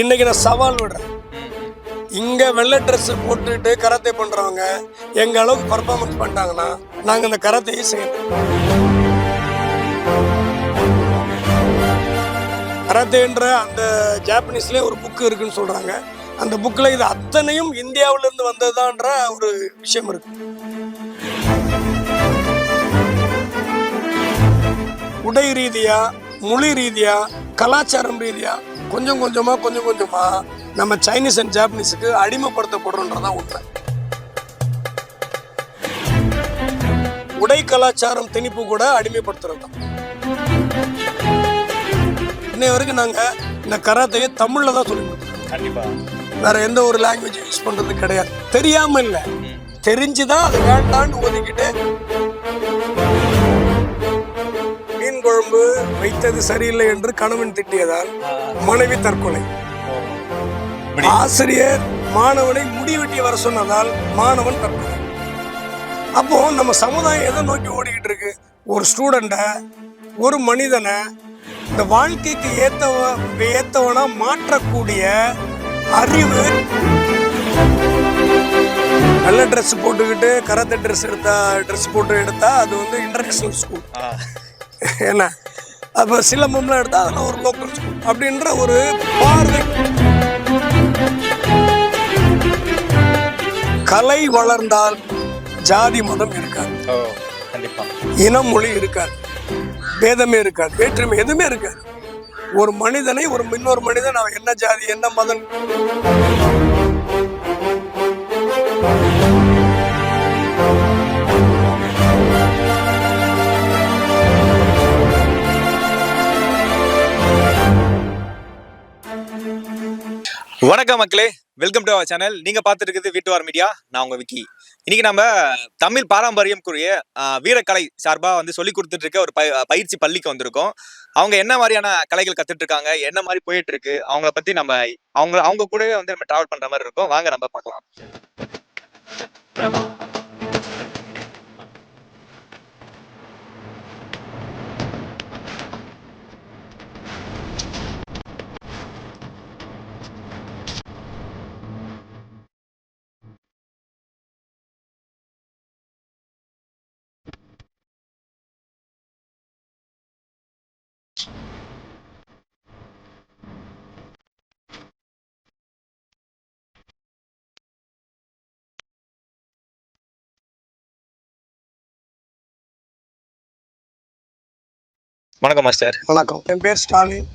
இன்னைக்கு நான் சவால் விடுறேன். இங்க வெள்ளை ட்ரெஸ் போட்டுட்டு கராத்தே பண்றவங்க எங்க அளவுக்கு பர்ஃபார்மன்ஸ் பண்ணிட்டாங்கன்னா நாங்க இந்த கராத்தையே செய்யணும் கராத்தேன்ற அந்த ஜாப்பனீஸ்லயே ஒரு புக் இருக்குன்னு சொல்றாங்க. அந்த புக்கில் இது அத்தனையும் இந்தியாவிலேருந்து வந்ததுதான்ற ஒரு விஷயம் இருக்கு. உடை ரீதியாக மொழி ரீதியாக கலாச்சாரம் ரீதியாக கொஞ்சம் கொஞ்சமா கொஞ்சம் கொஞ்சமா நம்ம சைனீஸ் அண்ட் ஜாப்பனீஸுக்கு அடிமைப்படுத்தப்படுறோன்றதான் உண்மை உடை கலாச்சாரம் திணிப்பு கூட அடிமைப்படுத்துறது தான். இன்னை வரைக்கும் நாங்க இந்த கராத்தையை தமிழ்ல தான் சொல்லி கொடுத்துருக்கோம் கண்டிப்பா. வேற எந்த ஒரு லாங்குவேஜ் யூஸ் பண்றது கிடையாது. தெரியாம இல்ல. தெரிஞ்சுதான் அது வேண்டான்னு ஒதுக்கிட்டு குழம்பு வைத்தது சரியில்லை என்று கணவன் திட்டியதால் மனைவி தற்கொலை. ஆசிரியர் மாணவனை முடி வெட்டி வர சொன்னதால் மாணவன் தற்கொலை. அப்போ நம்ம சமுதாயம் எதை நோக்கி ஓடிக்கிட்டு இருக்கு? ஒரு ஸ்டூடெண்ட ஒரு மனிதனை இந்த வாழ்க்கைக்கு ஏத்தவ ஏத்தவனா மாற்றக்கூடிய அறிவு. நல்ல ட்ரெஸ் போட்டுக்கிட்டு கராத்தே ட்ரெஸ் எடுத்தா ட்ரெஸ் போட்டு எடுத்தா அது வந்து இன்டர்நேஷனல் ஸ்கூல் என்ன அப்போ சிலம்பம்லாம் எடுத்தா அதெல்லாம் ஒரு லோக்கல் ஸ்கூல் அப்படின்ற ஒரு பார்வை. கலை வளர்ந்தால் ஜாதி மதம் இருக்காது. இனம் மொழி இருக்காது. பேதமே இருக்காது. வேற்றுமை எதுவுமே இருக்காது. ஒரு மனிதனை ஒரு இன்னொரு மனிதன் அவன் என்ன ஜாதி என்ன மதம் வணக்கம் மக்களே. வெல்கம் டு அவர் சேனல் நீங்க பார்த்துட்டு இருக்குது வீட்டுவார் மீடியா. நான் உங்க விக்கி. இன்னைக்கு நம்ம தமிழ் பாரம்பரியம் கூறிய வீரக்கலை சார்பா வந்து சொல்லி கொடுத்துட்டு இருக்க ஒரு ப பயிற்சி பள்ளிக்கு வந்திருக்கோம். அவங்க என்ன மாதிரியான கலைகள் கத்துட்டு இருக்காங்க என்ன மாதிரி போயிட்டு இருக்கு அவங்கள பத்தி நம்ம அவங்க அவங்க கூடவே வந்து நம்ம டிராவல் பண்ற மாதிரி இருக்கும். வாங்க நம்ம பார்க்கலாம். வணக்கம் மாஸ்டர். வணக்கம். என் பேர் Stalin.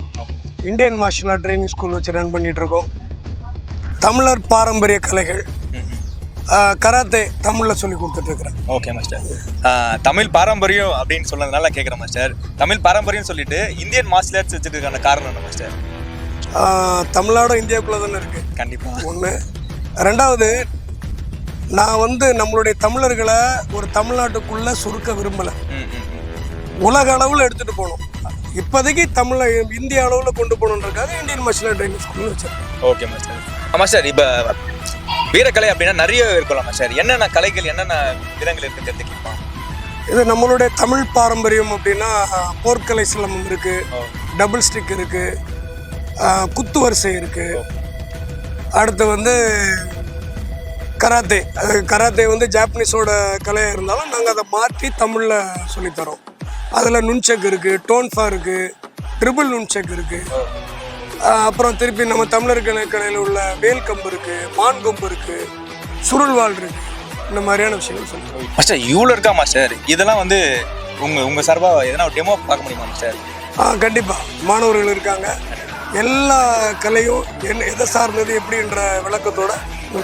Indian martial art training school வச்சு ரன் பண்ணிட்டு இருக்கோம் தமிழர் பாரம்பரிய கலைகள். கராத்தே தமிழில் சொல்லி கொடுத்துட்டு இருக்கிறேன் ஓகே மாஸ்டர். தமிழ் பாரம்பரியம் அப்படின்னு சொன்னதுனால கேட்குறேன் மாஸ்டர். தமிழ் பாரம்பரியம் சொல்லிட்டு இந்தியன் மார்ஷல் ஆர்ட்ஸ் வச்சிருக்கான காரணம் என்ன மாஸ்டர்? தமிழ்நாடும் இந்தியாவுக்குள்ளே தானே இருக்குது கண்டிப்பா. ஒன்று ரெண்டாவது நான் வந்து நம்மளுடைய தமிழர்களை ஒரு தமிழ்நாட்டுக்குள்ளே சுருக்க விரும்பலை. உலக அளவில் எடுத்துகிட்டு போகணும். இப்போதைக்கு தமிழை இந்திய அளவில் கொண்டு போகணுன்றக்காக இந்தியன் ஆர்ட் ட்ரைனிங் ஸ்கூல்னு வச்சிருக்கேன் ஓகே மாஸ்டர் ஆமா சார் இப்போ வீரக்கலை அப்படின்னா நிறைய இருக்கலாம் மாஸ்டர் என்னென்ன கலைகள் என்னென்ன விதங்கள் இருக்கு தெரிஞ்சுக்கலாம்? இது நம்மளுடைய தமிழ் பாரம்பரியம் அப்படின்னா போர்க்கலை சிலம்பம் இருக்குது டபுள் ஸ்டிக் இருக்குது குத்து வரிசை இருக்குது அடுத்து வந்து கராத்தே. கராத்தே வந்து ஜாப்பனீஸோட கலையாக இருந்தாலும் நாங்கள் அதை மாற்றி தமிழில் சொல்லித்தரோம் அதில் நுண்செக் இருக்குது டோன்ஃபா இருக்குது ட்ரிபிள் நுண்செக் இருக்குது அப்புறம் திருப்பி நம்ம தமிழர் கலை கலையில் உள்ள வேல் கம்பு இருக்குது மான் கொம்பு இருக்குது சுருள்வாள் இருக்குது இந்த மாதிரியான விஷயங்கள் சொல்லித்தரோம் மாஸ்டர் இவ்வளோ இருக்கா மாஸ்டர் இதெல்லாம் வந்து உங்க உங்க சார்பா எதனா ஒரு டெமோ பார்க்க முடியுமா மாஸ்டர் ஆ கண்டிப்பாக மாணவர்கள் இருக்காங்க. எல்லா கலையும் என்ன எதை சார்ந்தது எப்படின்ற விளக்கத்தோட நம்ம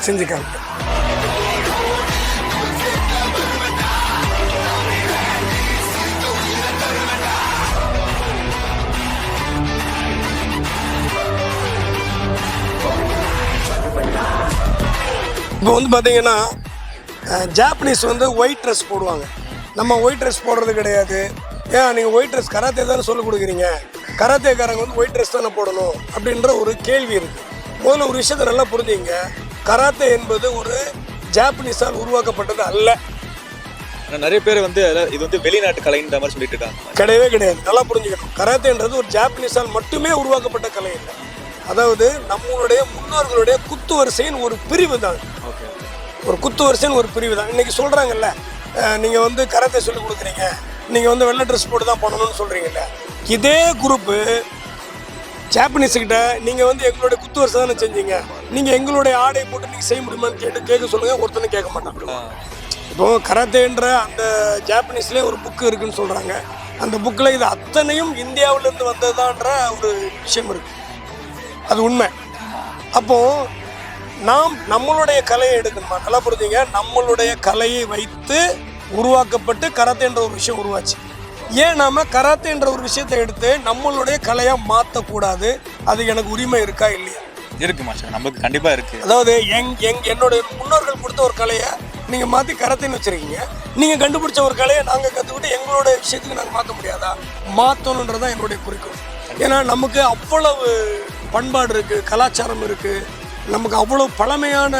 இப்போ வந்து பார்த்தீங்கன்னா ஜாப்பனீஸ் வந்து ஒயிட் ட்ரெஸ் போடுவாங்க. நம்ம ஒயிட் ட்ரெஸ் போடுறது கிடையாது. ஏன் நீங்கள் ஒயிட் ட்ரெஸ் கராத்தே தானே சொல்லிக் கொடுக்குறீங்க? கராத்தேக்காரங்க வந்து ஒயிட் ட்ரெஸ் தானே போடணும் அப்படின்ற ஒரு கேள்வி இருக்குது முதல்ல ஒரு விஷயத்தை நல்லா புரிஞ்சுங்க. கராத்தே என்பது ஒரு ஜாப்பனீஸால் உருவாக்கப்பட்டது அல்ல. நிறைய பேர் வந்து இது வந்து வெளிநாட்டு கலைன்ற மாதிரி சொல்லிட்டு இருக்காங்க. கிடையவே கிடையாது. நல்லா புரிஞ்சுக்கணும். கராத்தேன்றது ஒரு ஜாப்பனீஸால் மட்டுமே உருவாக்கப்பட்ட கலை இல்லை அதாவது நம்மளுடைய முன்னோர்களுடைய குத்து வரிசையின் ஒரு பிரிவு தான். ஒரு குத்து வரிசைன்னு ஒரு பிரிவு தான். இன்னைக்கு சொல்கிறாங்கல்ல நீங்கள் வந்து கராத்தே சொல்லி கொடுக்குறீங்க. நீங்கள் வந்து வெள்ளை ட்ரெஸ் போட்டு தான் பண்ணணும்னு சொல்கிறீங்கல்ல இதே குரூப்பு ஜாப்பனீஸ்கிட்ட நீங்கள் வந்து எங்களுடைய குத்து வரிசை தானே செஞ்சீங்க. நீங்கள் எங்களுடைய ஆடை போட்டு நீங்கள் செய்ய முடியுமான்னு கேட்டு கேட்க சொல்லுங்கள் ஒருத்தனை கேட்க மாட்டாங்க இப்போ கராத்தேன்ற அந்த ஜாப்பனீஸ்லேயே ஒரு புக்கு இருக்குன்னு சொல்கிறாங்க அந்த புக்கில் இது அத்தனையும் இந்தியாவிலேருந்து வந்ததுதான்ற ஒரு விஷயம் இருக்கு. அது உண்மை. அப்போது நாம் நம்மளுடைய கலையை எடுக்கணுமா? நல்லா புரிஞ்சுங்க. நம்மளுடைய கலையை வைத்து உருவாக்கப்பட்டு கராத்தேன்ற ஒரு விஷயம் உருவாச்சு. ஏன் நாம கராத்தேன்ற ஒரு விஷயத்தை எடுத்து நம்மளுடைய கலையாக மாற்றக்கூடாது அது எனக்கு உரிமை இருக்கா இல்லையா? இருக்கு மாஸ்டர். நமக்கு கண்டிப்பா இருக்கு. அதாவது எங் எங் என்னுடைய முன்னோர்கள் கொடுத்த ஒரு கலையை நீங்கள் மாற்றி கரத்தைன்னு வச்சுருக்கீங்க. நீங்கள் கண்டுபிடிச்ச ஒரு கலையை நாங்கள் கற்றுக்கிட்டு எங்களுடைய விஷயத்துக்கு நாங்கள் மாற்ற முடியாதா? மாற்றணுன்றது தான் என்னுடைய குறிக்கோள். ஏன்னா நமக்கு அவ்வளவு பண்பாடு இருக்குது கலாச்சாரம் இருக்குது நமக்கு அவ்வளோ பழமையான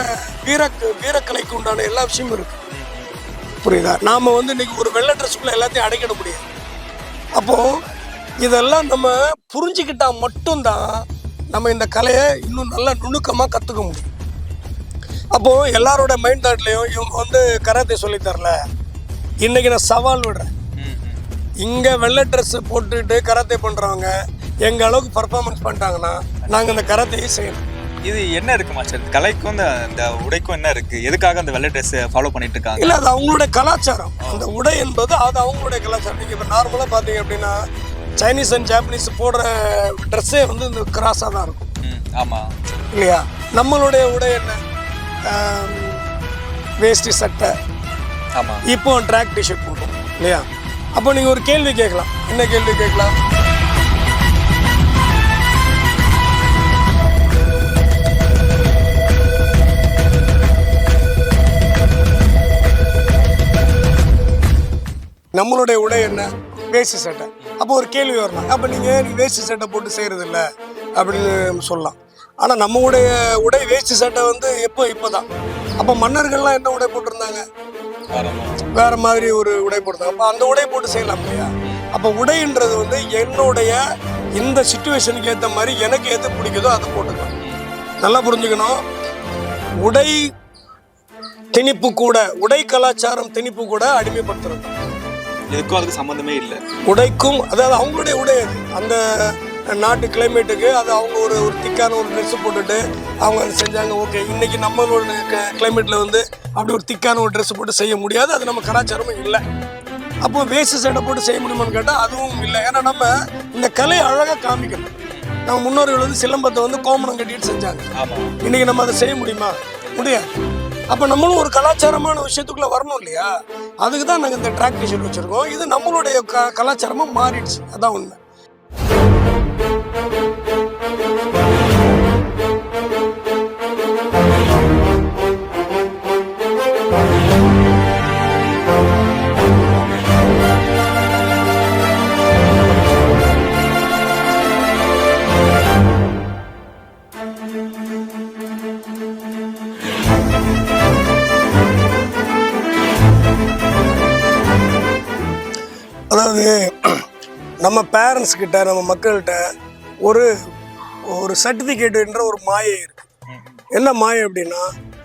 வீர வீரக்கலைக்கு உண்டான எல்லா விஷயமும் இருக்குது புரியுதா? நாம் வந்து இன்னைக்கு ஒரு வெள்ளை ட்ரெஸ்ஸுக்குள்ளே எல்லாத்தையும் அடைக்கிட முடியாது. அப்போது இதெல்லாம் நம்ம புரிஞ்சுக்கிட்டா மட்டும்தான் நம்ம இந்த கலையை இன்னும் நல்லா நுணுக்கமாக கற்றுக்க முடியும். அப்போது எல்லாரோட மைண்ட் தாட்லேயும் இவங்க வந்து கராத்தே சொல்லித் தரல. இன்னைக்கு நான் சவால் விடுறேன். இங்கே வெள்ளை ட்ரெஸ் போட்டுட்டு கராத்தே பண்ணுறவங்க எங்கள் அளவுக்கு பர்ஃபார்மன்ஸ் பண்ணிட்டாங்கன்னா நாங்கள் இந்த கராத்தையும் செய்யணும். இது என்ன இருக்கு மாஸ்டர்? கலைக்கும் இந்த இந்த உடைக்கும் என்ன இருக்கு? எதுக்காக அந்த வெள்ளை ட்ரெஸ் ஃபாலோ பண்ணிட்டு இருக்காங்க? இல்லை அது அவங்களுடைய கலாச்சாரம். அந்த உடை என்பது அது அவங்களுடைய கலாச்சாரம். நீங்கள் இப்போ நார்மலாக பார்த்தீங்க அப்படின்னா சைனீஸ் அண்ட் ஜாப்பனீஸ் போடுற ட்ரெஸ்ஸே வந்து இந்த கிராஸாக தான் இருக்கும். ம், ஆமா. இல்லையா? நம்மளுடைய உடை என்ன? வேஷ்டி சட்டை. ஆமா. இப்போ ட்ராக் டிஷர்ட் போடுறோம். இல்லையா? அப்போ நீங்கள் ஒரு கேள்வி கேட்கலாம். என்ன கேள்வி கேட்கலாம்? நம்மளுடைய உடை என்ன? வேஷ்டி சட்டை. அப்போ ஒரு கேள்வி வரலாம் அப்போ நீங்கள் நீ வேஷ்டி சட்டை போட்டு செய்கிறது இல்லை அப்படின்னு சொல்லலாம். ஆனால் நம்மளுடைய உடை வேஷ்டி சட்டை வந்து எப்போ இப்போ தான் அப்போ மன்னர்கள்லாம் என்ன உடை போட்டிருந்தாங்க? வேற மாதிரி ஒரு உடை போட்டிருந்தாங்க. அப்போ அந்த உடை போட்டு செய்யலாம் இல்லையா? அப்போ உடைன்றது வந்து என்னுடைய இந்த சுச்சுவேஷனுக்கு ஏற்ற மாதிரி எனக்கு எது பிடிக்குதோ அதை போட்டுக்கலாம். நல்லா புரிஞ்சுக்கணும். உடை திணிப்பு கூட உடை கலாச்சாரம் திணிப்பு கூட அடிமைப்படுத்துறது. இதுக்கும் அதுக்கு சம்மந்தமே இல்லை. உடைக்கும் அதாவது அவங்களுடைய உடை அந்த நாட்டு கிளைமேட்டுக்கு அது அவங்க ஒரு ஒரு திக்கான ஒரு ட்ரெஸ் போட்டுட்டு அவங்க அதை செஞ்சாங்க ஓகே இன்னைக்கு நம்மளோட கிளைமேட்டில் வந்து அப்படி ஒரு திக்கான ஒரு ட்ரெஸ் போட்டு செய்ய முடியாது. அது நம்ம கலாச்சாரமும் இல்லை. அப்போ வேஸ்ட் சட்டை போட்டு செய்ய முடியுமான்னு கேட்டால் அதுவும் இல்லை. ஏன்னா நம்ம இந்த கலையை அழகாக காமிக்கணும். நம்ம முன்னோர்கள் வந்து சிலம்பத்தை வந்து கோமணம் கட்டிட்டு செஞ்சாங்க. இன்னைக்கு நம்ம அதை செய்ய முடியுமா? முடியாது. அப்போ நம்மளும் ஒரு கலாச்சாரமான விஷயத்துக்குள்ளே வரணும் இல்லையா? அதுக்கு தான் நாங்கள் இந்த ட்ராக் டிஷர்ட் வச்சுருக்கோம். இது நம்மளுடைய க கலாச்சாரமாக மாறிடுச்சு. அதான் உண்மை. நம்ம பேரண்ட்ஸ் கிட்ட நம்ம மக்கள்கிட்ட ஒரு ஒரு சர்டிஃபிகேட்டுன்ற ஒரு மாயை இருக்கு. என்ன மாயை அப்படின்னா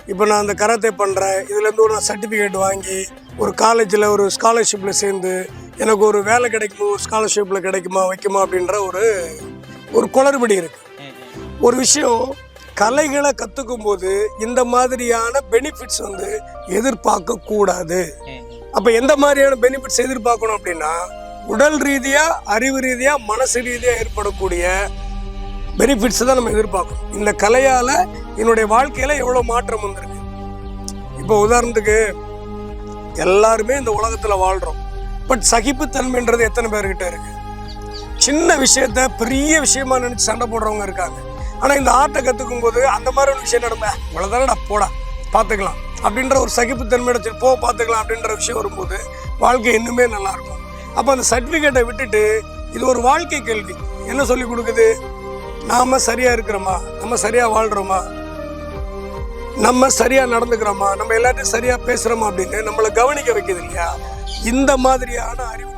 இப்போ நான் அந்த கராத்தே பண்ணுறேன் இதுலேருந்து ஒரு நான் சர்டிஃபிகேட் வாங்கி ஒரு காலேஜில் ஒரு ஸ்காலர்ஷிப்பில் சேர்ந்து எனக்கு ஒரு வேலை கிடைக்குமா ஒரு ஸ்காலர்ஷிப்பில் கிடைக்குமா வைக்குமா அப்படின்ற ஒரு ஒரு குளறுபடி இருக்குது ஒரு விஷயம் கலைகளை கற்றுக்கும் போது இந்த மாதிரியான பெனிஃபிட்ஸ் வந்து எதிர்பார்க்க கூடாது அப்போ எந்த மாதிரியான பெனிஃபிட்ஸ் எதிர்பார்க்கணும் அப்படின்னா உடல் ரீதியாக அறிவு ரீதியாக மனசு ரீதியாக ஏற்படக்கூடிய பெனிஃபிட்ஸ் தான் நம்ம எதிர்பார்க்கணும். இந்த கலையால் என்னுடைய வாழ்க்கையில் எவ்வளோ மாற்றம் வந்திருக்கு? இப்போ உதாரணத்துக்கு எல்லாருமே இந்த உலகத்தில் வாழ்கிறோம் பட் சகிப்புத்தன்மைன்றது எத்தனை பேர்கிட்ட இருக்கு? சின்ன விஷயத்த பெரிய விஷயமா நினச்சி சண்டை போடுறவங்க இருக்காங்க. ஆனால் இந்த ஆர்ட்டை கற்றுக்கும் போது அந்த மாதிரி ஒரு விஷயம் நடந்த இவ்வளோதானடா போடா பார்த்துக்கலாம் அப்படின்ற ஒரு சகிப்புத்தன்மையோட போ பார்த்துக்கலாம் அப்படின்ற விஷயம் வரும்போது வாழ்க்கை இன்னுமே நல்லாயிருக்கும் அப்போ அந்த சர்டிஃபிகேட்டை விட்டுட்டு இது ஒரு வாழ்க்கை கேள்வி. என்ன சொல்லி கொடுக்குது? நாம சரியா இருக்கிறோமா? நம்ம சரியா வாழ்றோமா? நம்ம சரியா நடந்துக்கிறோமா? நம்ம எல்லாத்தையும் சரியா பேசுறோமா அப்படின்னு நம்மளை கவனிக்க வைக்கிது இல்லையா? இந்த மாதிரியான அறிவு.